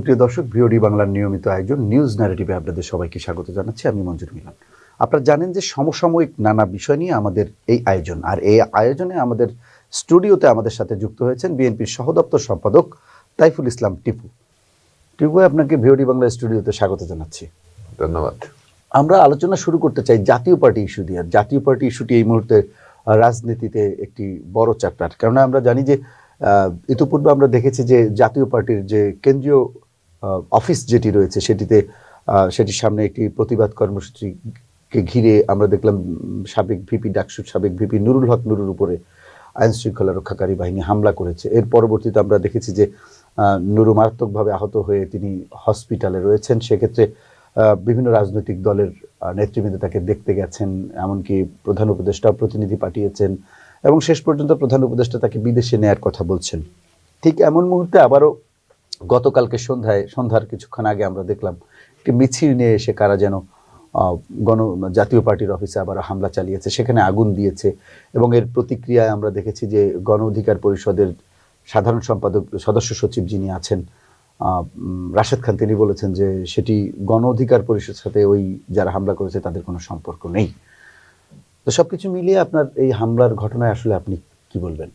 সুপ্রিয় দর্শক ভিওডি বাংলার নিয়মিত আয়োজন নিউজ ন্যারেটিভে আপনাদের সবাইকে স্বাগত জানাচ্ছি। আমি মঞ্জুর মিলন। আপনারা জানেন যে সমসাময়িক নানা বিষয় নিয়ে আমাদের এই আয়োজন আর এই আয়োজনে আমাদের স্টুডিওতে আমাদের সাথে যুক্ত হয়েছেন বিএনপির সহদপ্তর সম্পাদক তাইফুল ইসলাম টিপু। টিপু আপনাকে ভিওডি বাংলা স্টুডিওতে স্বাগত জানাচ্ছি। ধন্যবাদ। আমরা আলোচনা শুরু করতে চাই জাতীয় পার্টি ইস্যু দিয়ে। আর জাতীয় পার্টি ইস্যুটি এই মুহূর্তে রাজনীতিতে একটি বড় চ্যাপ্টার। কেননা আমরা জানি যে ইতিপূর্বে আমরা দেখেছি যে জাতীয় পার্টির যে কেন্দ্রীয় অফিস যেটি রয়েছে সেটিতে সেটির সামনে একটি প্রতিবাদ কর্মসূচিকে ঘিরে আমরা দেখলাম সাবেক ভিপি ডাকসুর সাবেক ভিপি নুরুল হক নুরুর উপরে আইন শৃঙ্খলা রক্ষাকারী বাহিনী হামলা করেছে। এর পরবর্তীতে আমরা দেখেছি যে নুরু মারাত্মকভাবে আহত হয়ে তিনি হসপিটালে রয়েছেন। সেক্ষেত্রে বিভিন্ন রাজনৈতিক দলের নেতৃবৃন্দ তাকে দেখতে গেছেন, এমনকি প্রধান উপদেষ্টা প্রতিনিধি পাঠিয়েছেন এবং শেষ পর্যন্ত প্রধান উপদেষ্টা তাকে বিদেশে নেয়ার কথা বলছেন। ঠিক এমন মুহূর্তে আবারও গতকালকে সন্ধ্যায়, সন্ধ্যার কিছুক্ষণ আগে আমরা দেখলাম, একটি মিছিল নিয়ে এসে কারা যেন গণ, জাতীয় পার্টির অফিসে আবার হামলা চালিয়েছে, সেখানে আগুন দিয়েছে এবং এর প্রতিক্রিয়ায় আমরা দেখেছি যে গণ অধিকার পরিষদের সাধারণ সম্পাদক, সদস্য সচিব যিনি আছেন রাশেদ খান, তিনি বলেছেন যে সেটি গণ অধিকার পরিষদের সাথে ওই যারা হামলা করেছে তাদের কোনো সম্পর্ক নেই। তো সব কিছু মিলিয়ে আপনার এই হামলার ঘটনায় আসলে আপনি কি বলবেন?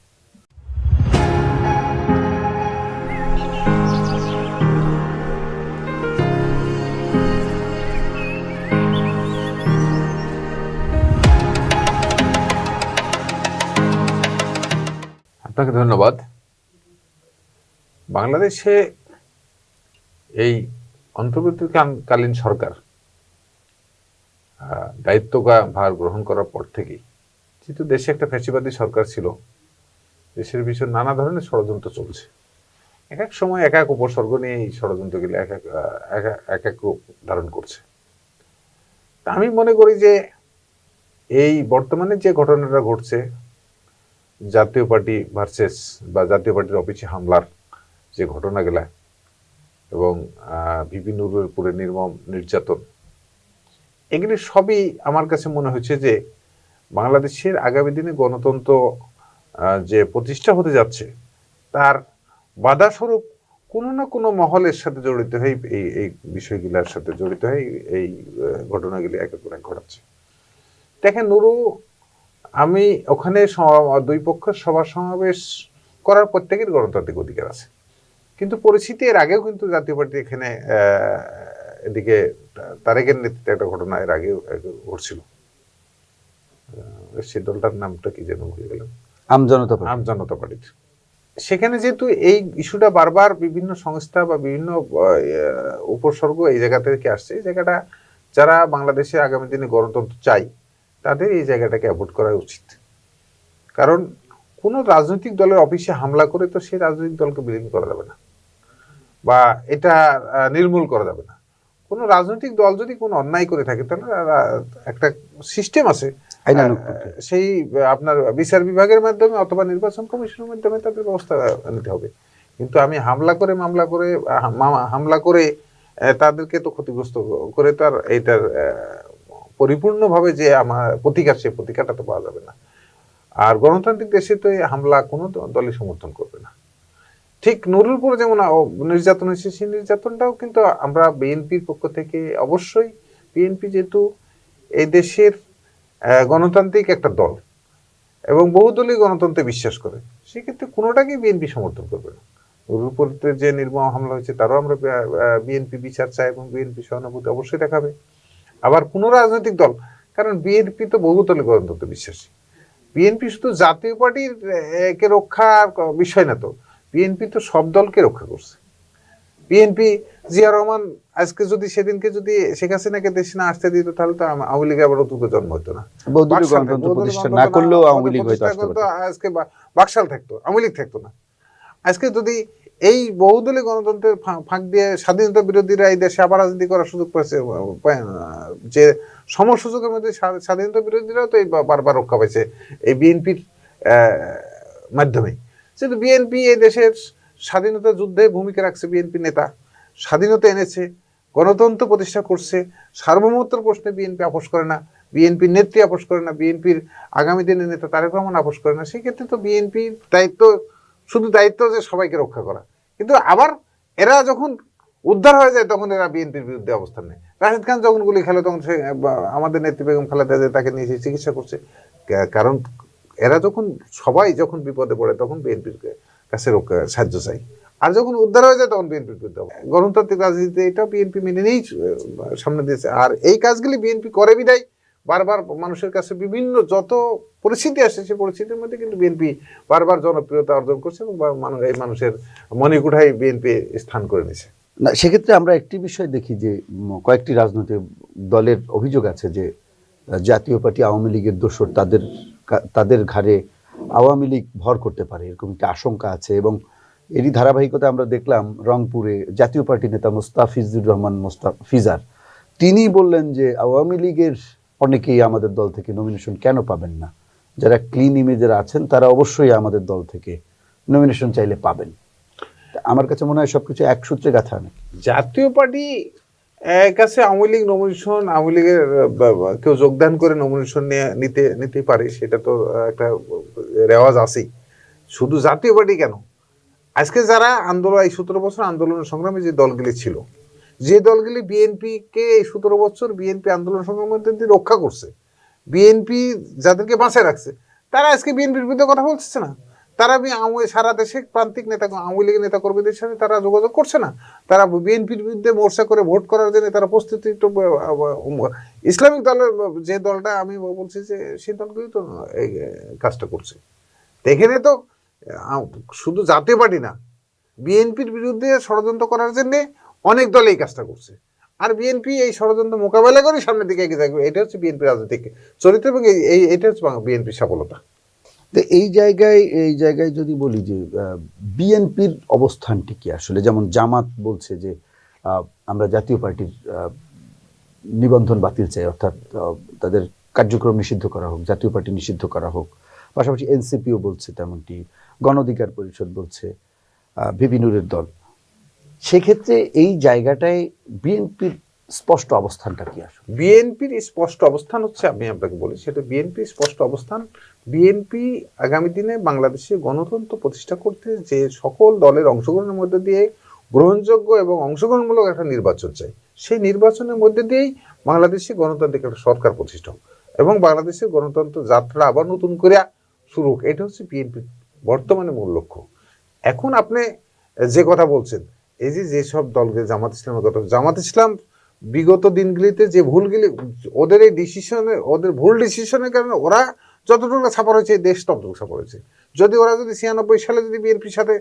আপনাকে ধন্যবাদ। বাংলাদেশে এই অন্তর্বর্তীকালীন সরকার আহ, দায়িত্ব গা- ভার গ্রহণ করার পর থেকেই যেহেতু দেশে একটা ফ্যাসিবাদী সরকার ছিল দেশের বিষয়ে নানা ধরনের ষড়যন্ত্র চলছে। এক এক সময় এক এক উপসর্গ নিয়ে এই ষড়যন্ত্রগুলো এক এক- এক এক রূপ ধারণ করছে। তা আমি মনে করি যে এই বর্তমানে যে ঘটনাটা ঘটছে জাতীয় পার্টি ভার্সেস বা জাতীয় পার্টির অফিসে হামলার যে ঘটনাগুলা এবং ভিপি নুরুর উপরে নির্মম নির্যাতন। এগুলি সবই আমার কাছে মনে হচ্ছে যে বাংলাদেশের আগামী দিনে গণতন্ত্র যে প্রতিষ্ঠা হতে যাচ্ছে, তার বাধা স্বরূপ কোনো না কোনো মহলের সাথে জড়িত হয়ে এই এই বিষয়গুলোর সাথে জড়িত হয়ে এই ঘটনাগুলি একের পর এক ঘটাচ্ছে। দেখেন নুরু আমি ওখানে দুই পক্ষের সভা সমাবেশ করার প্রত্যেকের গণতান্ত্রিক অধিকার আছে। কিন্তু পরিস্থিতি এর আগেও কিন্তু জাতীয় পার্টি এখানে এদিকে তারেকের নেতৃত্বে একটা ঘটনা এর আগেও ঘটছিল। সে দলটার নামটা কি যেন ভুলে গেলাম। আমজনতা পার্টি। আম জনতা পার্টির সেখানে যেহেতু এই ইস্যুটা বারবার বিভিন্ন সংস্থা বা বিভিন্ন উপসর্গ এই জায়গা থেকে আসছে। এই জায়গাটা যারা বাংলাদেশে আগামী দিনে গণতন্ত্র চাই তাদের এই জায়গাটাকে অ্যাভয়েড করা উচিত। কারণ কোনো রাজনৈতিক দলের অফিসে হামলা করে তো সেই রাজনৈতিক দলকে বিলীন করা যাবে না। বা এটা নির্মূল করা যাবে না। কোনো রাজনৈতিক দল যদি কোনো অন্যায় করে থাকে তাহলে একটা সিস্টেম আছে। সেই আপনার বিচার বিভাগের মাধ্যমে অথবা নির্বাচন কমিশনের মাধ্যমে তাদের ব্যবস্থা নিতে হবে। কিন্তু আমি হামলা করে মামলা করে হামলা করে তাদেরকে তো ক্ষতিগ্রস্ত করে তার এইটার পরিপূর্ণভাবে যে আমার প্রতিকার, সেই প্রতিকারটা তো পাওয়া যাবে না। আর গণতান্ত্রিক দেশে তো এই হামলা কোনো দলই সমর্থন করবে না। ঠিক নুরুল উপরে যেমন নির্যাতন হয়েছে, সেই নির্যাতনটাও কিন্তু আমরা বিএনপির পক্ষ থেকে অবশ্যই, বিএনপি যেহেতু এই দেশের গণতান্ত্রিক একটা দল এবং বহুদলীয় গণতন্ত্রে বিশ্বাস করে, সেক্ষেত্রে কোনোটাকেই বিএনপি সমর্থন করবে না। নুরুলপুরতে যে নির্মম হামলা হয়েছে, তারও আমরা বিএনপি বিচার চাই এবং বিএনপি সহানুভূতি অবশ্যই দেখাবে। আবার কোনো রাজনৈতিক দল কারণ বিএনপি তো বহুদলীয় গণতন্ত্রে বিশ্বাসী। বিএনপি শুধু জাতীয় পার্টির কে রক্ষার বিষয় না তো। বিএনপি তো সব দলকে রক্ষা করছে। বিএনপি জিয়া রহমান আজকে যদি সেদিনকে যদি শেখ হাসিনাকে দেশে না আসতে দিত তাহলে তো আওয়ামী লীগ আবার নতুন জন্ম হতো না। আজকে বাকশাল থাকতো আওয়ামী লীগ থাকতো না। আজকে যদি এই বহুদলীয় গণতন্ত্রের ফাঁক দিয়ে স্বাধীনতা বিরোধীরা এই দেশে আবার রাজনীতি করার সুযোগ পাইছে আহ, পায় না। যে সম সুযোগের মধ্যে স্বাধীনতা বিরোধীরাও তো এই বারবার রক্ষা পাইছে এই বিএনপির মাধ্যমে যেহেতু বিএনপি এই দেশের স্বাধীনতা যুদ্ধে ভূমিকা রাখছে বিএনপি নেতা স্বাধীনতা এনেছে গণতন্ত্র প্রতিষ্ঠা করছে সার্বভৌমত্বের প্রশ্নে বিএনপি আপোষ করে না বিএনপির নেত্রী আপোষ করে না বিএনপির আগামী দিনের নেতা তারেক রহমান আপোষ করে না সেক্ষেত্রে তো বিএনপির দায়িত্ব শুধু দায়িত্ব যে সবাইকে রক্ষা করা। কিন্তু আবার এরা যখন উদ্ধার হয়ে যায়, তখন এরা বিএনপির বিরুদ্ধে অবস্থান নেয়। রাশিদ খান যখন গুলি খেলে, তখন সে আমাদের নেত্রী বেগম খালেদা জিয়া তাকে নিয়ে চিকিৎসা করছে। কারণ এরা যখন, সবাই যখন বিপদে পড়ে, তখন বিএনপির কাছে রক্ষা- সাহায্য চাই আর যখন উদ্ধার হয়ে যায়, তখন বিএনপির বিরুদ্ধে। গণতান্ত্রিক রাজনীতিতে এটা বিএনপি মেনে নিয়েই সামনে দিয়েছে। আর এই কাজগুলি বিএনপি করে বিদায়। বারবার মানুষের কাছে বিভিন্ন যত পরিস্থিতি আসে, সেই পরিস্থিতির মধ্যে কিন্তু বিএনপি বারবার জনপ্রিয়তা অর্জন করছে এবং এই মানুষের মণিকুঠায় বিএনপি স্থান করে নিছে না, সেক্ষেত্রে আমরা একটি বিষয় দেখি যে কয়েকটি রাজনৈতিক দলের অভিযোগ আছে যে জাতীয় পার্টি আওয়ামী লীগের দোষর তাদের তাদের ঘাড়ে আওয়ামী লীগ ভর করতে পারে, এরকম একটি আশঙ্কা আছে এবং এরই ধারাবাহিকতা আমরা দেখলাম রংপুরে জাতীয় পার্টি নেতা মোস্তাফিজুর রহমান মোস্তাফিজার তিনি বললেন যে, আওয়ামী লীগের অনেকেই আমাদের দল থেকে নমিনেশন কেন পাবেন না? যারা ক্লিন ইমেজের আছেন, তারা অবশ্যই আমাদের দল থেকে নমিনেশন চাইলে পাবেন। আমার কাছে মনে হয় সবকিছু এক সূত্রে গাথা নাকি? জাতীয় পার্টি কাছে আওয়ামী লীগ নমিনেশন আওয়ামী লীগের কেউ যোগদান করে নমিনেশন নিতে নিতে পারে, সেটা তো একটা রেওয়াজ আছেই। শুধু জাতীয় পার্টি কেন? আজকে যারা আন্দোলন, এই সতেরো বছর আন্দোলন সংগ্রামে যে দলগুলি ছিল যে দলগুলি বিএনপি কে এই সতেরো বছর বিএনপি আন্দোলন দিয়ে রক্ষা করছে, বিএনপি যাদেরকে বাঁচায় রাখছে, তারা আজকে বিএনপির বিরুদ্ধে কথা বলছে না। তারা সারা দেশে প্রান্তিক নেতা, আওয়ামী লীগের নেতা কর্মীদের সাথে তারা যোগাযোগ করছে না। তারা বিএনপির বিরুদ্ধে মোর্চা করে ভোট করার জন্য তারা প্রস্তুতি ইসলামিক দলের, যে দলটা আমি বলছি যে সেই দলগুলি তো এই কাজটা করছে। এখানে তো শুধু জাতীয় পার্টি না, বিএনপির বিরুদ্ধে ষড়যন্ত্র করার জন্য অনেক দল এই কাজটা করছে। আর বিএনপি এই ষড়যন্ত্র মোকাবেলা করে সামনের দিকে এগিয়ে থাকবে, এটা হচ্ছে বিএনপি রাজনৈতিক চরিত্র এবং এই- এটা হচ্ছে বিএনপির সফলতা। তো এই জায়গায় এই জায়গায় যদি বলি যে বিএনপির অবস্থানটি কি আসলে? যেমন জামাত বলছে যে আমরা জাতীয় পার্টির নিবন্ধন বাতিল চাই, অর্থাৎ তাদের কার্যক্রম নিষিদ্ধ করা হোক, জাতীয় পার্টি নিষিদ্ধ করা হোক। পাশাপাশি এনসিপিও বলছে তেমনটি, গণ অধিকার পরিষদ বলছে ভিপি নুরের দল। সেক্ষেত্রে এই জায়গাটায় বিএনপির স্পষ্ট অবস্থানটা কি আসলে? বিএনপির স্পষ্ট অবস্থান হচ্ছে, আমি আপনাকে বলি, সেটা বিএনপির স্পষ্ট অবস্থান। বিএনপি আগামী দিনে বাংলাদেশে গণতন্ত্র প্রতিষ্ঠা করতে যে সকল দলের অংশগ্রহণের মধ্যে দিয়ে গ্রহণযোগ্য এবং অংশগ্রহণমূলক একটা নির্বাচন চাই, সেই নির্বাচনের মধ্যে দিয়েই বাংলাদেশে গণতান্ত্রিক একটা সরকার প্রতিষ্ঠা এবং বাংলাদেশের গণতন্ত্র যাত্রা আবার নতুন করে শুরু হোক, এটা হচ্ছে বিএনপির বর্তমানে মূল লক্ষ্য। এখন আপনি যে কথা বলছেন এই যে যেসব দলকে জামাত ইসলামের কথা জামাত ইসলাম বিগত দিনগুলিতে যে ভুলগুলি, ওদের এই ডিসিশনে ওদের ভুল ডিসিশনের কারণে ওরা যতটুকু সাফার হয়েছে এই দেশ ততটুকু সাফার হয়েছে যদি ওরা যদি ছিয়ানব্বই সালে যদি বিএনপির সাথে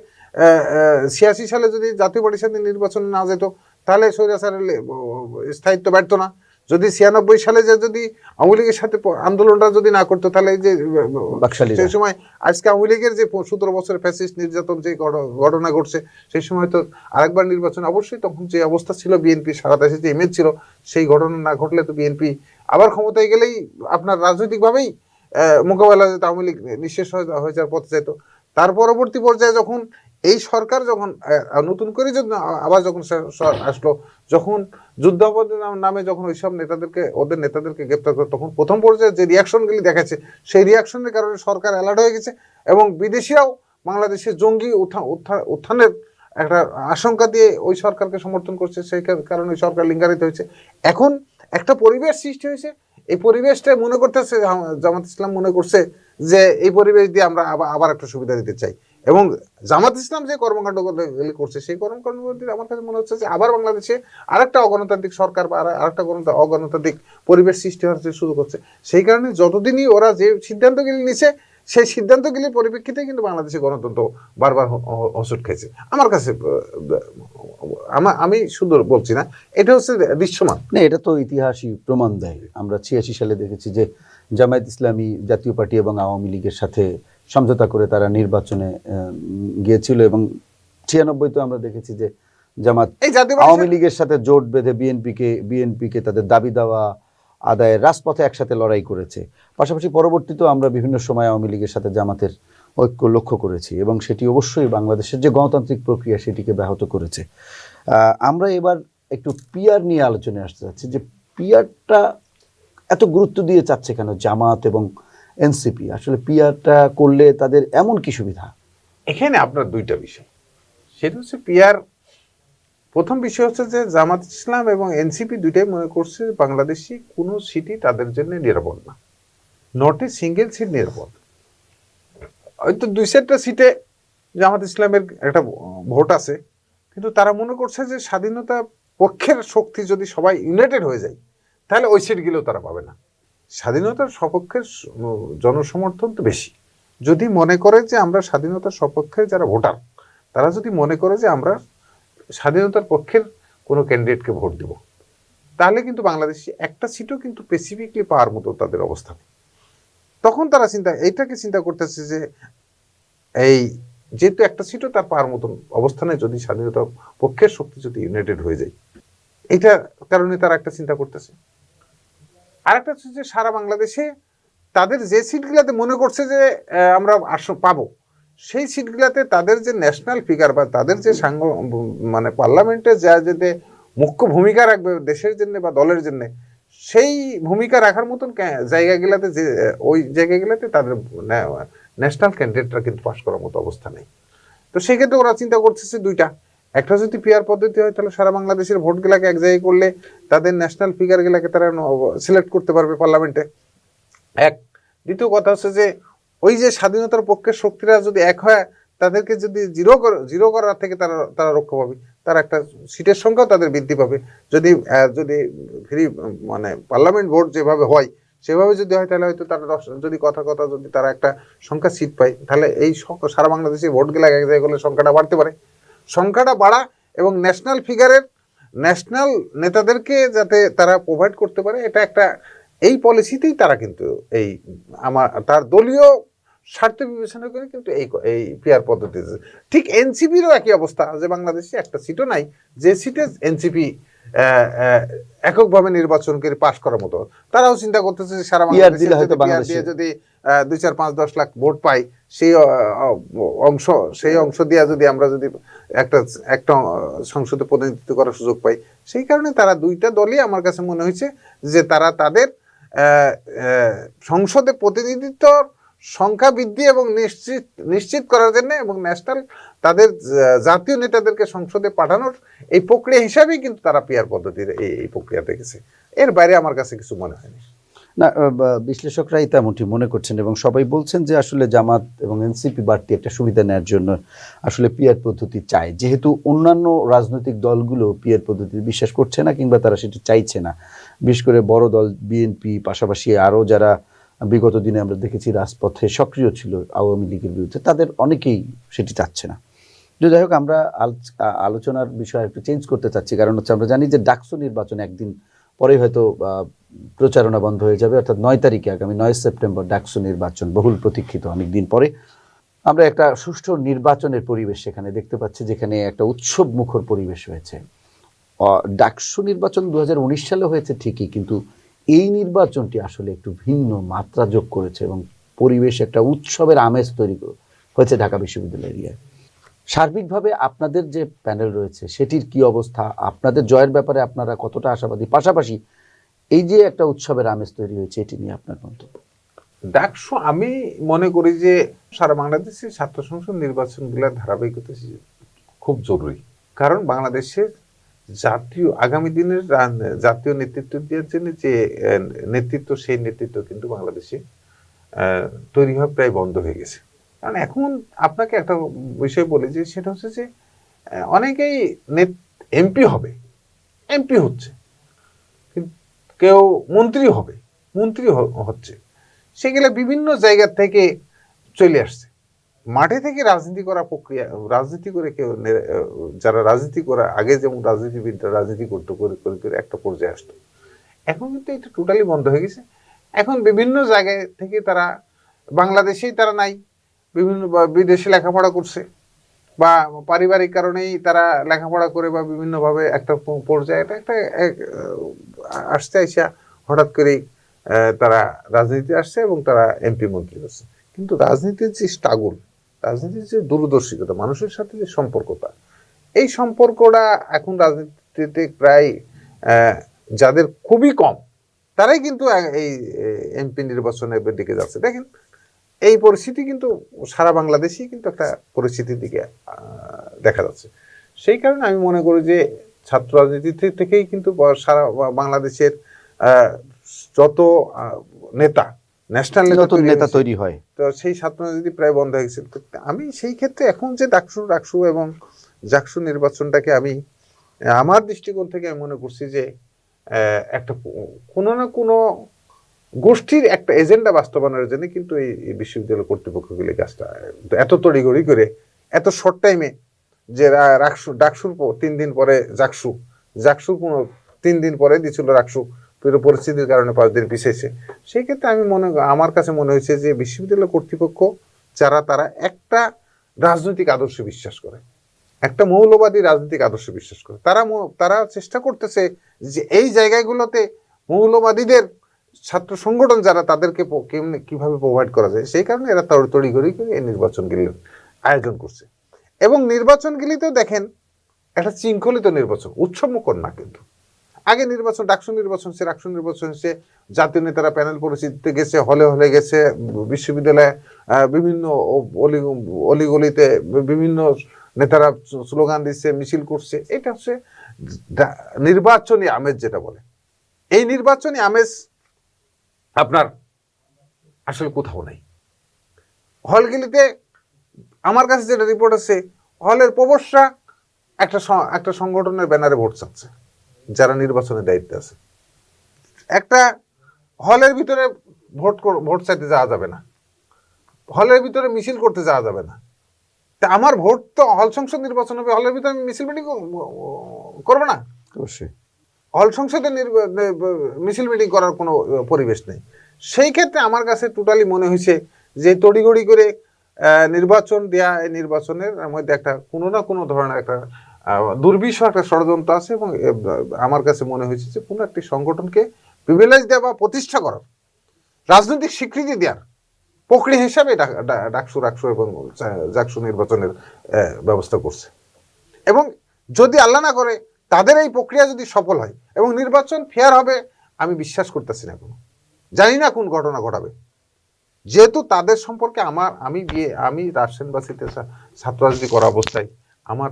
ছিয়াশি সালে যদি জাতীয় পার্টির সাথে নির্বাচনে না যেত, তাহলে সৈরাসারের স্থায়িত্ব ব্যর্থ না। যদি ছিয়ানব্বই সালে যে যদি আওয়ামী লীগের সাথে আন্দোলনটা যদি না করতো তাহলে এই যে। সেই সময় আজকে আওয়ামী লীগের যে সতেরো বছরের ফ্যাসিস্ট নির্যাতন যে ঘটনা ঘটছে সেই সময় তো আরেকবার নির্বাচন অবশ্যই তখন যে অবস্থা ছিল বিএনপি সারা দেশে যে ইমেজ ছিল সেই ঘটনা না ঘটলে তো বিএনপি আবার ক্ষমতায় গেলেই আপনার রাজনৈতিকভাবেই মোকাবেলা যেত আওয়ামী লীগ নিঃশেষ হয়ে যাওয়ার পথে যেত তার পরবর্তী পর্যায়ে যখন এই সরকার যখন নতুন করে আবার যখন আসলো, যখন যুদ্ধাপদের নামে যখন ওইসব নেতাদেরকে, ওদের নেতাদেরকে গ্রেপ্তার করে, তখন প্রথম পর্যায়ে যে রিয়াকশনগুলি দেখাচ্ছে, সেই রিয়াকশনের কারণে সরকার অ্যালার্ট হয়ে গেছে এবং বিদেশিরাও বাংলাদেশে জঙ্গি উত্থান উত্থান- উত্থানের একটা আশঙ্কা দিয়ে ওই সরকারকে সমর্থন করছে, সেই কারণে ওই সরকার লিঙ্গারিত হয়েছে। এখন একটা পরিবেশ সৃষ্টি হয়েছে, এই পরিবেশটা মনে করতেছে জামা- জামাত ইসলাম মনে করছে যে, এই পরিবেশ দিয়ে আমরা আবার আবার একটা সুবিধা দিতে চাই। এবং জামাত ইসলাম যে কর্মকাণ্ডগুলি করছে সেই কর্মকাণ্ড আমার কাছে মনে হচ্ছে যে আবার বাংলাদেশে আরেকটা অগণতান্ত্রিক সরকার বা আর- আরেকটা গণতা- অগণতান্ত্রিক পরিবেশ সৃষ্টি হওয়ার শুরু করছে সেই কারণে যতদিনই ওরা যে সিদ্ধান্তগুলি নিছে সেই সিদ্ধান্তগুলির পরিপ্রেক্ষিতে কিন্তু বাংলাদেশে গণতন্ত্র বারবার হোঁচট খেয়েছে। আমার কাছে আহ, আমা- আমি শুধু বলছি না এটা হচ্ছে দৃশ্যমান। না এটা তো ইতিহাসই প্রমাণ দেয়। আমরা ছিয়াশি সালে দেখেছি যে জামায়াত ইসলামী জাতীয় পার্টি এবং আওয়ামী লীগের সাথে সমঝোতা করে তারা নির্বাচনে গিয়েছিল এবং ছিয়ানব্বই তো আমরা দেখেছি যে জামাত আওয়ামী লীগের সাথে জোট বেঁধে বিএনপিকে বিএনপিকে তাদের দাবি দেওয়া আদায়ের রাজপথে একসাথে লড়াই করেছে। পাশাপাশি পরবর্তীতেও আমরা বিভিন্ন সময় আওয়ামী লীগের সাথে জামাতের ঐক্য লক্ষ্য করেছি এবং সেটি অবশ্যই বাংলাদেশের যে গণতান্ত্রিক প্রক্রিয়া সেটিকে ব্যাহত করেছে। আমরা এবার একটু পিয়ার নিয়ে আলোচনায় আসতে চাচ্ছি যে পিয়ারটা এত গুরুত্ব দিয়ে চাচ্ছে কেন জামাত এবং এনসিপি। আসলে পিয়ারটা করলে তাদের এমন কি সুবিধা? এখানে আপনার দুইটা বিষয়। সেটা হচ্ছে পিয়ার প্রথম বিষয় হচ্ছে যে জামাত ইসলাম এবং এনসিপি দুইটাই মনে করছে বাংলাদেশি কোনো সিটই তাদের জন্য নিরাপদ না। নট এ সিঙ্গেল সিট নিরাপদ। হয়তো দুই চারটা সিটে জামাত ইসলামের একটা ভোট আছে, কিন্তু তারা মনে করছে যে স্বাধীনতা পক্ষের শক্তি যদি সবাই ইউনাইটেড হয়ে যায়, তাহলে ওই সিটগুলোও তারা পাবে না। স্বাধীনতার সপক্ষের জনসমর্থন তো বেশি। যদি মনে করে যে আমরা স্বাধীনতার সপক্ষের যারা ভোটার, তারা যদি মনে করে যে আমরা স্বাধীনতার পক্ষের কোনো ক্যান্ডিডেটকে ভোট দেব, তাহলে কিন্তু বাংলাদেশে একটা সিটও কিন্তু স্পেসিফিকলি পাওয়ার মতো তাদের অবস্থা তখন তারা চিন্তা, এইটাকে চিন্তা করতেছে যে এই যেহেতু একটা সিটও তার পাওয়ার মতন অবস্থানে যদি স্বাধীনতা পক্ষের শক্তি যদি ইউনাইটেড হয়ে যায়। এটা কারণে তারা একটা চিন্তা করতেছে। আরেকটা হচ্ছে যে সারা বাংলাদেশে তাদের যে সিটগুলোতে মনে করছে যে আমরা আস, পাবো, সেই সিটগুলোতে তাদের যে ন্যাশনাল ফিগার বা তাদের যে সাংগ মানে পার্লামেন্টে যা যেতে মুখ্য ভূমিকা রাখবে দেশের জন্য বা দলের জন্য, সেই ভূমিকা রাখার মতন জায়গাগুলোতে যে ওই জায়গাগুলোতে তাদের ন্যাশনাল ক্যান্ডিডেটরা কিন্তু পাশ করার মতো অবস্থা নেই। তো সেক্ষেত্রে ওরা চিন্তা করতেছে দুইটা একটা যদি পিয়ার পদ্ধতি হয়, তাহলে সারা বাংলাদেশের ভোটগুলাকে এক জায়গায় করলে তাদের ন্যাশনাল ফিগারগুলোকে তারা সিলেক্ট করতে পারবে পার্লামেন্টে এক। দ্বিতীয় কথা হচ্ছে যে, ওই যে স্বাধীনতার পক্ষের শক্তিরা যদি এক হয়, তাদেরকে যদি জিরো জিরো করার থেকে তারা তারা রক্ষা পাবে। তার একটা সিটের সংখ্যাও তাদের বৃদ্ধি পাবে। যদি যদি ফ্রি মানে পার্লামেন্ট ভোট যেভাবে হয়, সেভাবে যদি হয়, তাহলে হয়তো তারা দশ, যদি কথা কথা যদি তারা একটা সংখ্যা সিট পায়, তাহলে এই সারা বাংলাদেশে ভোটগুলো এক জায়গায় করলে সংখ্যাটা বাড়তে পারে। সংখ্যাটা বাড়া এবং ন্যাশনাল ফিগারের ন্যাশনাল নেতাদেরকে যাতে তারা প্রোভাইড করতে পারে, এটা একটা, এই পলিসিতেই তারা কিন্তু এই আমার, তার দলীয় স্বার্থ বিবেচনা করে কিন্তু এই এই পিয়ার পদ্ধতিতে। ঠিক এনসিপিরও একই অবস্থা যে বাংলাদেশে একটা সিটও নাই, যে সিটে এনসিপি এককভাবে নির্বাচন করে পাশ করার মতো। তারাও চিন্তা করতেছে সারা বাংলাদেশে যদি দুই চার পাঁচ দশ লাখ ভোট পাই সেই অংশ সেই অংশ দিয়ে যদি আমরা যদি একটা একটা সংসদে প্রতিনিধিত্ব করার সুযোগ পাই সেই কারণে তারা দুইটা দলই আমার কাছে মনে হয়েছে যে তারা তাদের সংসদে প্রতিনিধিত্ব সংখ্যা বৃদ্ধি এবং নিশ্চিত নিশ্চিত করার জন্য এবং ন্যাশনাল তাদের জাতীয় নেতাদেরকে সংসদে পাঠানোর এই প্রক্রিয়া হিসাবেই কিন্তু তারা পিয়ার পদ্ধতির এই এই প্রক্রিয়া দেখেছে। এর বাইরে আমার কাছে কিছু মনে হয়নি। না বিশ্লেষকরাই তেমনটি মনে করছেন এবং সবাই বলছেন যে আসলে জামাত এবং এনসিপি বাড়তি একটা সুবিধা নেওয়ার জন্য আসলে পিয়ার পদ্ধতি চায়। যেহেতু অন্যান্য রাজনৈতিক দলগুলো পিয়ার পদ্ধতি বিশ্বাস করছে না কিংবা তারা সেটি চাইছে না। বিশেষ করে বড় দল, বিএনপি, পাশাপাশি আরও যারা বিগত দিনে আমরা দেখেছি রাজপথে সক্রিয় ছিল আওয়ামী লীগের বিরুদ্ধে। তাদের অনেকেই সেটি চাচ্ছে না। যাই হোক, আমরা আলোচ- আলোচনার বিষয় একটু চেঞ্জ করতে চাচ্ছি। কারণ হচ্ছে আমরা জানি যে ডাকসু নির্বাচন একদিন পরেই হয়তো প্রচারণা বন্ধ হয়ে যাবে। অর্থাৎ নয় তারিখে, আগামী নয় সেপ্টেম্বর ডাকসু নির্বাচন বহুল প্রতীক্ষিত অনেক দিন পরে। আমরা একটা সুষ্ঠু নির্বাচনের পরিবেশ সেখানে দেখতে পাচ্ছি, যেখানে একটা উৎসব মুখর পরিবেশ হয়েছে। ডাকসু নির্বাচন দু হাজার উনিশ সালে হয়েছে ঠিকই, কিন্তু এই নির্বাচনটি আসলে একটু ভিন্ন মাত্রা যোগ করেছে এবং পরিবেশ একটা উৎসবের আমেজ তৈরি হয়েছে ঢাকা বিশ্ববিদ্যালয় এরিয়ায়। সার্বিকভাবে আপনাদের যে প্যানেল রয়েছে, সেটির কি অবস্থা? আপনাদের জয়ের ব্যাপারে আপনারা কতটা আশাবাদী? পাশাপাশি এই যে একটা উৎসবের আমেজ তৈরি হয়েছে, এটি নিয়ে আপনার মন্তব্য? ডাকসু আমি মনে করি যে সারা বাংলাদেশের ছাত্র সংসদ নির্বাচনগুলোর ধারাবাহিকতা খুব জরুরি। কারণ বাংলাদেশের জাতীয়, আগামী দিনের জাতীয় নেতৃত্ব দেওয়ার জন্য যে নেতৃত্ব, সেই নেতৃত্ব কিন্তু বাংলাদেশে তৈরি হওয়া প্রায় বন্ধ হয়ে গেছে। কারণ এখন আপনাকে একটা বিষয় বলি যে, সেটা হচ্ছে যে অনেকেই এমপি হবে, এমপি হচ্ছে কেউ মন্ত্রী হবে, মন্ত্রী হচ্ছে সেগুলো বিভিন্ন জায়গা থেকে চলে আসছে। মাঠে থেকে রাজনীতি করা প্রক্রিয়া, রাজনীতি করে কেউ যারা রাজনীতি করা, আগে যেমন রাজনীতিবিদরা রাজনীতি করতো, করে করে করে একটা পর্যায়ে আসতো। এখন কিন্তু এটা টোটালি বন্ধ হয়ে গেছে। এখন বিভিন্ন জায়গায় থেকে তারা, বাংলাদেশেই তারা নাই, বিভিন্ন বিদেশে লেখাপড়া করছে, বা পারিবারিক কারণেই তারা লেখাপড়া করে বা বিভিন্নভাবে একটা পর্যায়ে, এটা একটা আসতে আইসা হঠাৎ করেই তারা রাজনীতি আসছে এবং তারা এমপি মন্ত্রী হচ্ছে। কিন্তু রাজনীতির যে স্ট্রাগল রাজনীতির যে দূরদর্শিকতা মানুষের সাথে যে সম্পর্কটা এই সম্পর্কটা এখন রাজনীতিতে প্রায় যাদের খুবই কম, তারাই কিন্তু এই এমপি নির্বাচনের দিকে যাচ্ছে। দেখেন, এই পরিস্থিতি কিন্তু সারা বাংলাদেশেই কিন্তু একটা পরিস্থিতির দিকে দেখা যাচ্ছে। সেই কারণে আমি মনে করি যে ছাত্র রাজনীতি থেকেই কিন্তু সারা বাংলাদেশের যত নেতা ন্যাশনাল নতুন নেতা তৈরি হয়। তো সেই ছাত্র যদি প্রায় বন্ধ হয়ে গেছে আমি সেই ক্ষেত্রে এখন যে ডাকসু ডাকসু এবং জাকসু নির্বাচনটাকে আমি আমার দৃষ্টিকোণ থেকে আমি মনে করছি যে একটা কোনো না কোনো গোষ্ঠীর একটা এজেন্ডা বাস্তবায়নের জন্য কিন্তু এই বিশ্ববিদ্যালয় কর্তৃপক্ষগুলি কাজটা এত তড়িঘড়ি করে এত শর্ট টাইমে যে রাকসু ডাকসুর তিন দিন পরে জাকসু জাকসু কোনো তিন দিন পরে দিছিল রাকসু পরিস্থিতির কারণে পাঁচ দিন পিছিয়েছে। সেই ক্ষেত্রে আমি মনে আমার কাছে মনে হয়েছে যে বিশ্ববিদ্যালয় কর্তৃপক্ষ যারা তারা একটা রাজনৈতিক আদর্শে বিশ্বাস করে। একটা মৌলবাদী রাজনৈতিক আদর্শে বিশ্বাস করে। তারা তারা চেষ্টা করতেছে যে এই জায়গাগুলোতে মৌলবাদীদের ছাত্র সংগঠন যারা তাদেরকে কীভাবে প্রোভাইড করা যায়, সেই কারণে এরা তড়ি করে এই নির্বাচনগুলি আয়োজন করছে। এবং নির্বাচনগুলিতেও দেখেন একটা শৃঙ্খলিত নির্বাচন, উৎসবমুখর না কিন্তু। আগে নির্বাচন, ডাকসু নির্বাচন, সে ডাকসু নির্বাচন সে জাতীয় নেতারা প্যানেল পরিচিতিতে গেছে হলে হলে গেছে, বিশ্ববিদ্যালয়ে বিভিন্ন অলি, অলিগলিতে বিভিন্ন নেতারা স্লোগান দিচ্ছে, মিছিল করছে। এটা হচ্ছে নির্বাচনী আমেজ যেটা বলে। এই নির্বাচনী আমেজ আপনার আসলে কোথাও নাই। হলগুলিতে আমার কাছে যেটা রিপোর্ট আছে হলের প্রবসরা একটা একটা সংগঠনের ব্যানারে ভোট চাচ্ছে। যারা নির্বাচনের দায়িত্বে আছে। একটা হলের ভিতরে ভোট ভোট চাইতে যাওয়া যাবে না। হলের ভিতরে মিছিল করতে যাওয়া যাবে না। তা আমার ভোট তো হল সংসদ নির্বাচন হবে হলের ভিতরে আমি মিছিল মিটিং করব না। অবশ্যই। হল সংসদে মিছিল মিটিং করার কোনো পরিবেশ নেই। সেই ক্ষেত্রে আমার কাছে টোটালি মনে হয়েছে যে তড়িঘড়ি করে নির্বাচন দেয়া এই নির্বাচনের মধ্যে একটা কোনো না কোনো ধরনের একটা আহ, দুর্বিষহ একটা ষড়যন্ত্র আছে এবং আমার কাছে মনে হয়েছে যে কোনো একটি সংগঠনকে প্রিভিলেজ দেওয়া বা প্রতিষ্ঠা করার রাজনৈতিক স্বীকৃতি দেওয়ার প্রক্রিয়া হিসাবে ডাকসু রাকসু এবং জাকসু নির্বাচনের ব্যবস্থা করছে। এবং যদি আল্লাহ না করে তাদের এই প্রক্রিয়া যদি সফল হয় এবং নির্বাচন ফেয়ার হবে আমি বিশ্বাস করতেছি না কোনো। জানি না কোন ঘটনা ঘটাবে। যেহেতু তাদের সম্পর্কে আমার আমি গিয়ে আমি রাজশাহীবাসীতে ছা- ছাত্র রাজনীতি করা অবস্থায় আমার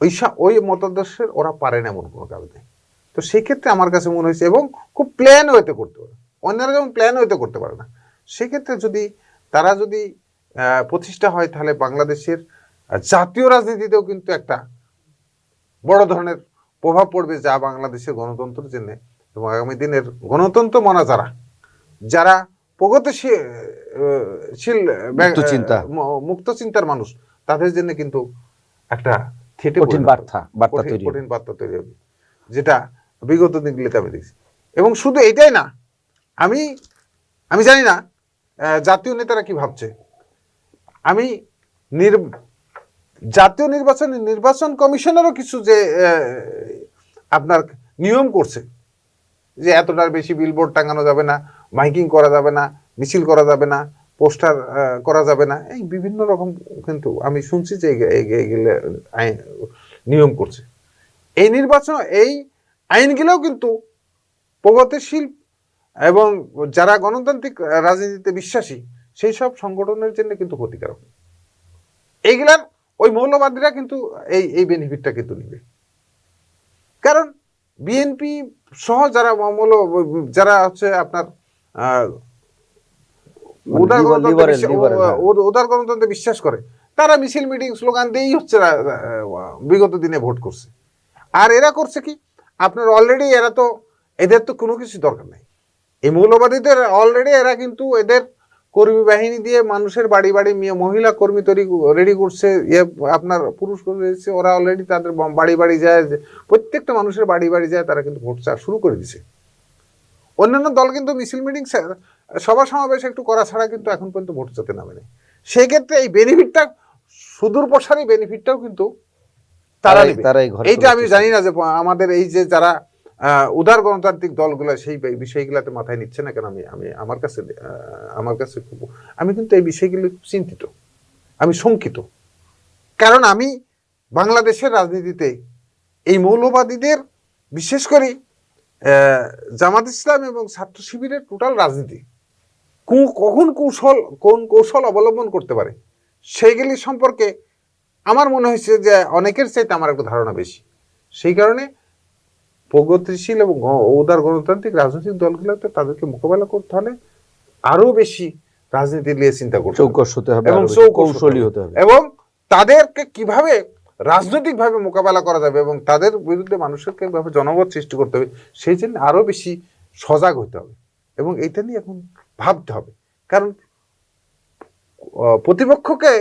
ওই ওই মতাদর্শের ওরা পারে না এমন কোনো কারণে। তো সেক্ষেত্রে আমার কাছে মনে হয়েছে এবং খুব প্ল্যান হইতে করতে পারে। অন্যরা যেমন প্ল্যান হইতে করতে পারে না। সেক্ষেত্রে যদি তারা যদি প্রতিষ্ঠা হয় তাহলে বাংলাদেশের জাতীয় রাজনীতিতেও কিন্তু একটা বড় ধরনের প্রভাব পড়বে যা বাংলাদেশের গণতন্ত্রের জন্য এবং আগামী দিনের গণতন্ত্র মনা যারা যারা প্রগতিশীল। মুক্ত চিন্তার মানুষ তাদের জন্য কিন্তু একটা কঠিন বার্তা বার্তা তৈরি কঠিন বার্তা তৈরি হবে। যেটা বিগত দিনগুলিতে আমি দেখছি। এবং শুধু এটাই না আমি আমি জানি না জাতীয় নেতারা কি ভাবছে। আমি নির জাতীয় নির্বাচন নির্বাচন কমিশনেরও কিছু যে আপনার নিয়ম করছে যে এতটার বেশি বিলবোর্ড টাঙানো যাবে না মাইকিং করা যাবে না মিছিল করা যাবে না পোস্টার করা যাবে না। এই বিভিন্ন রকম কিন্তু আমি শুনছি যে এগ- এগ- এগুলো আইন- নিয়ম করছে। এই নির্বাচন, এই আইনগুলোও কিন্তু প্রগতিশীল এবং যারা গণতান্ত্রিক রাজনীতিতে বিশ্বাসী, সেই সব সংগঠনের জন্য কিন্তু ক্ষতিকারক। এইগুলার ওই মৌলবাদীরা কিন্তু এই এই বেনিফিটটা কিন্তু নিবে। কারণ বিএনপি সহ যারা মৌল, যারা হচ্ছে আপনার উদার গণতন্ত্রে বিশ্বাস- হ্যাঁ। বিশ্বাস করে। তারা মিছিল মিটিং স্লোগান দিয়েই হচ্ছে বিগত দিনে ভোট করছে। আর এরা করছে কি? আপনার অলরেডি এরা তো এদের তো কোনো কিছু দরকার নেই। এই মৌলবাদীদের অলরেডি এরা কিন্তু এদের কর্মী বাহিনী দিয়ে মানুষের বাড়ি বাড়ি মেয়ে- মহিলা কর্মী তৈরি রেডি করছে। ইয়ে আপনার পুরুষ কর্মী রয়েছে ওরা অলরেডি তাদের বাড়ি বাড়ি যায় প্রত্যেকটা মানুষের বাড়ি বাড়ি যায় তারা কিন্তু ভোট চাওয়া শুরু করে দিছে। অন্যান্য দল কিন্তু মিছিল মিটিং সভা সমাবেশ একটু করা ছাড়া কিন্তু এখন পর্যন্ত ভোট চাতে নামে নেই সেই ক্ষেত্রে এই বেনিফিটটা সুদূর প্রসারী বেনিফিটটাও কিন্তু তারা তারাই- তারাই ঘরে এইটা আমি জানি না যে আমাদের এই যে যারা উদার গণতান্ত্রিক দলগুলো সেই বিষয়গুলোতে মাথায় নিচ্ছে না কেন? আমি আমি আমার কাছে আমার কাছে খুব আমি কিন্তু এই বিষয়গুলো চিন্তিত। আমি শঙ্কিত। কারণ আমি বাংলাদেশের রাজনীতিতে এই মৌলবাদীদের বিশেষ করে জামাত ইসলাম এবং ছাত্র শিবিরের টোটাল রাজনীতি। কু- কখন কৌশল কোন কৌশল অবলম্বন করতে পারে? সেইগুলি সম্পর্কে আমার মনে হয়েছে যে অনেকের চাইতে আমার একটু ধারণা বেশি। সেই কারণে প্রগতিশীল এবং উদার গণতান্ত্রিক রাজনৈতিক দলগুলোতে তাদেরকে মোকাবেলা করতে হলে আরও বেশি রাজনীতি নিয়ে চিন্তা করতে হবে। চৌকস হতে হবে এবং হতে হবে। এবং তাদেরকে কীভাবে রাজনৈতিকভাবে মোকাবেলা করা যাবে এবং তাদের বিরুদ্ধে মানুষের কীভাবে জনমত সৃষ্টি করতে হবে, সেই জন্য আরও বেশি সজাগ হতে হবে এবং এইটা নিয়ে এখন ভাবতে হবে। কারণ প্রতিপক্ষকে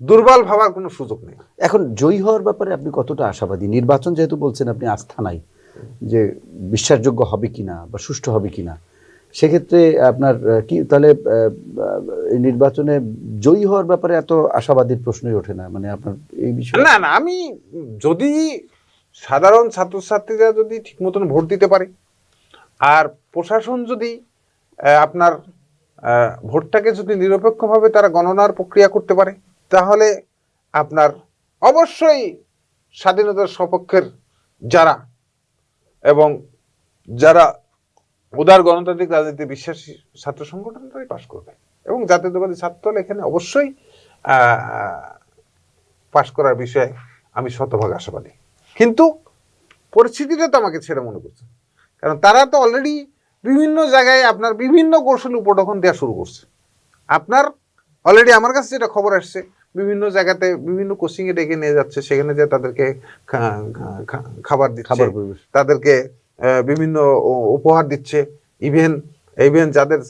দুর্বল ভাবার কোনো সুযোগ নেই। এখন জয়ী হওয়ার ব্যাপারে আপনি কতটা আশাবাদী? নির্বাচন যেহেতু বলছেন আপনি আস্থা নাই যে বিশ্বাসযোগ্য হবে কিনা বা সুষ্ঠু হবে কিনা। সেক্ষেত্রে আপনার কি, তাহলে নির্বাচনে জয়ী হওয়ার ব্যাপারে এত আশাবাদীর প্রশ্নই ওঠে না মানে আপনার এই বিষয়ে? না না, আমি যদি সাধারণ ছাত্রছাত্রীরা যদি ঠিক মতন ভোট দিতে পারে, আর প্রশাসন যদি আপনার ভোটটাকে যদি নিরপেক্ষভাবে তারা গণনার প্রক্রিয়া করতে পারে, তাহলে আপনার অবশ্যই স্বাধীনতার সপক্ষের যারা এবং যারা উদার গণতান্ত্রিক রাজনীতি বিশ্বাসী ছাত্র সংগঠন তারাই পাশ করবে। এবং জাতীয়তাবাদী ছাত্রদল এখানে অবশ্যই পাশ করার বিষয়ে আমি শতভাগ আশাবাদী। কিন্তু পরিস্থিতিটা তো আমাকে ছেড়ে মনে করছে। কারণ তারা তো অলরেডি বিভিন্ন জায়গায় আপনার বিভিন্ন কৌশল উপঢখন দেওয়া শুরু করছে। আপনার অলরেডি আমার কাছে যেটা খবর আসছে বিভিন্ন জায়গাতে বিভিন্ন কোচিং এ ডেকে নিয়ে যাচ্ছে সেখানে যে তাদেরকে খাবার দিচ্ছে খাবার তাদেরকে বিভিন্ন উপহার দিচ্ছে। ইভেন ইভেন যাদের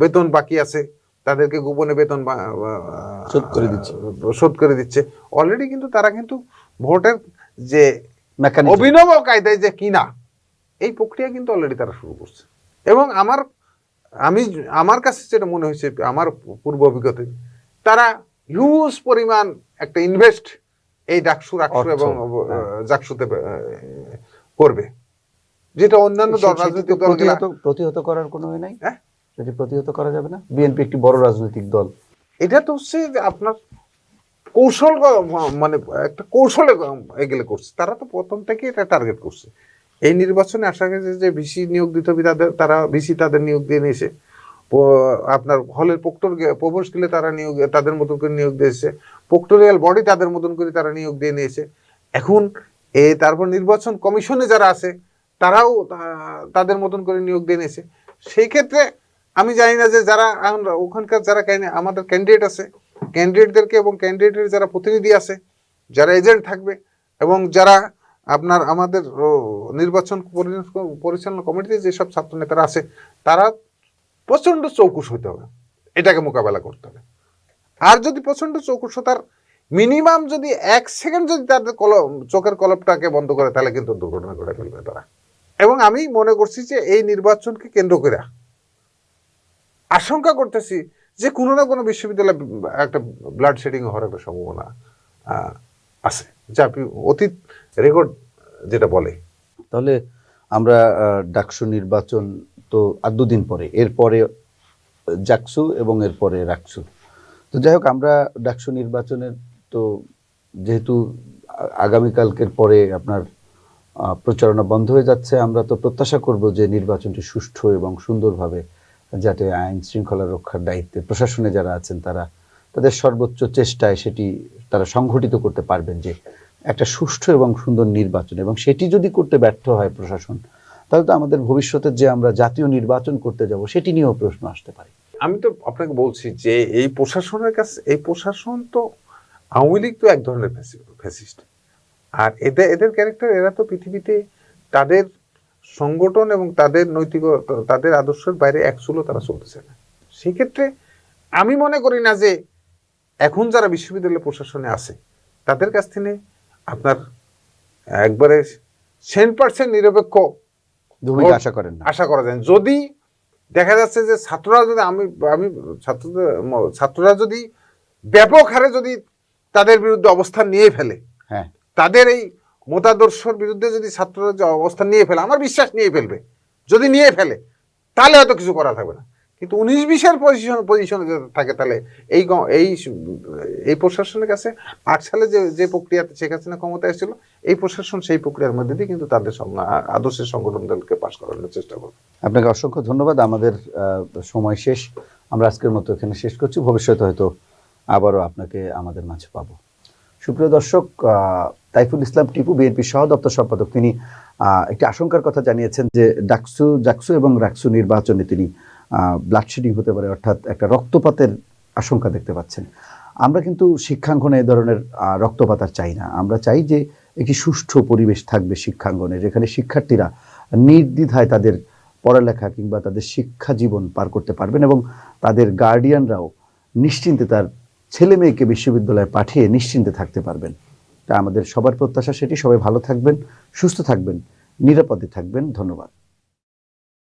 বেতন বাকি আছে তাদেরকে গোপনে বেতন শোধ করে দিচ্ছে। শোধ করে দিচ্ছে। অলরেডি কিন্তু তারা কিন্তু ভোটের যে অভিনব কায়দায় যে কিনা এই প্রক্রিয়া কিন্তু অলরেডি তারা শুরু করছে। এবং আমার আমি আমার কাছে যেটা মনে হয়েছে আমার পূর্ব অভিজ্ঞতা তারা হিউজ পরিমাণ একটা ইনভেস্ট এই ডাকসু রাকসু এবং হ্যাঁ। জাকসুতে করবে। যেটা অন্যান্য দল রাজনৈতিক দলগুলা প্রতিহত করার কোনো নাই? হ্যাঁ? সেটি প্রতিহত করা যাবে না? বিএনপি একটি বড় রাজনৈতিক দল। এটা তো হচ্ছে আপনার কৌশল মানে একটা কৌশলে এগুলো করছে। তারা তো প্রথম থেকে এটা টার্গেট করছে। এই নির্বাচনে আশা গেছে যে ভিসি নিয়োগ দিতে হবে তাদের তারা ভিসি তাদের নিয়োগ দিয়ে নিয়েছে। আপনার হলের পোক্টর প্রবেশ গেলে তারা নিয়োগ তাদের মতন করে নিয়োগ দিয়েছে। পোক্টোরিয়াল বডি তাদের মতন করে তারা নিয়োগ দিয়ে নিয়েছে। এখন এ তারপর নির্বাচন কমিশনে যারা আছে তারাও তাদের মতন করে নিয়োগ দিয়ে নিয়েছে। সেই ক্ষেত্রে আমি জানি না যে যারা ওখানকার যারা আমাদের ক্যান্ডিডেট আছে ক্যান্ডিডেটদেরকে এবং ক্যান্ডিডেটের যারা প্রতিনিধি আছে, যারা এজেন্ট থাকবে এবং যারা আপনার আমাদের নির্বাচন পরি- পরিচালনা কমিটিতে যেসব ছাত্র নেতারা আছে, তারা প্রচণ্ড চৌকুশ হতে হবে। এটাকে মোকাবেলা করতে হবে। আর যদি প্রচণ্ড চৌকুশতার মিনিমাম যদি এক সেকেন্ড যদি তাদের কলম, চোখের কলপটাকে বন্ধ করে, তাহলে কিন্তু দুর্ঘটনা ঘটে ফেলবে তারা। এবং আমি মনে করছি যে এই নির্বাচনকে কেন্দ্র করে আশঙ্কা করতেছি যে কোনো না কোনো বিশ্ববিদ্যালয়ে একটা ব্লাড শেডিং হওয়ার একটা সম্ভাবনা আছে, যা আপনি অতীত রেকর্ড যেটা বলে। তাহলে আমরা ডাকসু নির্বাচন তো আর দুদিন পরে, এরপরে জাকসু এবং এরপরে রাকসু। তো যাই হোক, আমরা ডাকসু নির্বাচনের তো যেহেতু আগামীকালকের পরে আপনার প্রচারণা বন্ধ হয়ে যাচ্ছে। আমরা তো প্রত্যাশা করব যে নির্বাচনটি সুষ্ঠু এবং সুন্দরভাবে যাতে আইন শৃঙ্খলা রক্ষার দায়িত্বে প্রশাসনে যারা আছেন তারা তাদের সর্বোচ্চ চেষ্টায় সেটি তারা সংঘটিত করতে পারবেন যে একটা সুষ্ঠু এবং সুন্দর নির্বাচন। এবং সেটি যদি করতে ব্যর্থ হয় প্রশাসন, তাহলে তো আমাদের ভবিষ্যতে যে আমরা জাতীয় নির্বাচন করতে যাব, সেটি নিয়েও প্রশ্ন আসতে পারে। আমি তো আপনাকে বলছি যে এই প্রশাসনের কাছে, এই প্রশাসন তো আওয়ামী লীগ তো এক ধরনের ফ্যাসিস্ট। আর এদের এদের ক্যারেক্টার এরা তো পৃথিবীতে তাদের সংগঠন এবং তাদের নৈতিক তাদের আদর্শের বাইরে এক চুলো তারা চলতেছে না। সেক্ষেত্রে আমি মনে করি না যে এখন যারা বিশ্ববিদ্যালয় প্রশাসনে আছে তাদের কাছ থেকে আপনার একবারে সেন্ট পার্সেন্ট নিরপেক্ষ ভূমিকা আশা করেন আশা করা যায়। যদি দেখা যাচ্ছে যে ছাত্ররা যদি আমি আমি ছাত্রদের ছাত্ররা যদি ব্যাপক হারে যদি তাদের বিরুদ্ধে অবস্থান নিয়ে ফেলে হ্যাঁ। তাদের এই মতাদর্শর বিরুদ্ধে যদি ছাত্ররা যে অবস্থান নিয়ে ফেলে, আমার বিশ্বাস নিয়ে ফেলবে, যদি নিয়ে ফেলে, তাহলে হয়তো কিছু করা থাকবে না। কিন্তু উনিশ বিশের পজিশন পজিশনে যদি থাকে, তাহলে এই এই এই প্রশাসনের কাছে আট সালে যে যে প্রক্রিয়াতে শেখ হাসিনা ক্ষমতা এসেছিল, এই প্রশাসন সেই প্রক্রিয়ার মধ্যে দিয়ে কিন্তু তাদের আদর্শের সংগঠনদেরকে পাশ করানোর চেষ্টা করবে। আপনাকে অসংখ্য ধন্যবাদ। আমাদের সময় শেষ। আমরা আজকের মতো এখানে শেষ করছি। ভবিষ্যতে হয়তো আবারও আপনাকে আমাদের মাঝে পাবো। সুপ্রিয় দর্শক তাইফুল ইসলাম টিপু বিএনপির সহ দপ্তর সম্পাদক। তিনি একটি আশঙ্কার কথা জানিয়েছেন যে ডাকসু, জাকসু এবং রাকসু নির্বাচনে তিনি ব্লাডশেডিং হতে পারে, অর্থাৎ একটা রক্তপাতের আশঙ্কা দেখতে পাচ্ছেন। আমরা কিন্তু শিক্ষাঙ্গনে এ ধরনের রক্তপাত আর চাই না। আমরা চাই যে একটি সুষ্ঠু পরিবেশ থাকবে শিক্ষাঙ্গনে, যেখানে শিক্ষার্থীরা নির্দ্বিধায় তাদের পড়ালেখা কিংবা তাদের শিক্ষা জীবন পার করতে পারবেন এবং তাদের গার্ডিয়ানরাও নিশ্চিন্তে তার ছেলে মেয়েকে বিশ্ববিদ্যালয়ে পাঠিয়ে নিশ্চিন্তে থাকতে পারবেন। তা আমাদের সবার প্রত্যাশা সেটি। সবাই ভালো থাকবেন সুস্থ থাকবেন নিরাপদে থাকবেন। ধন্যবাদ।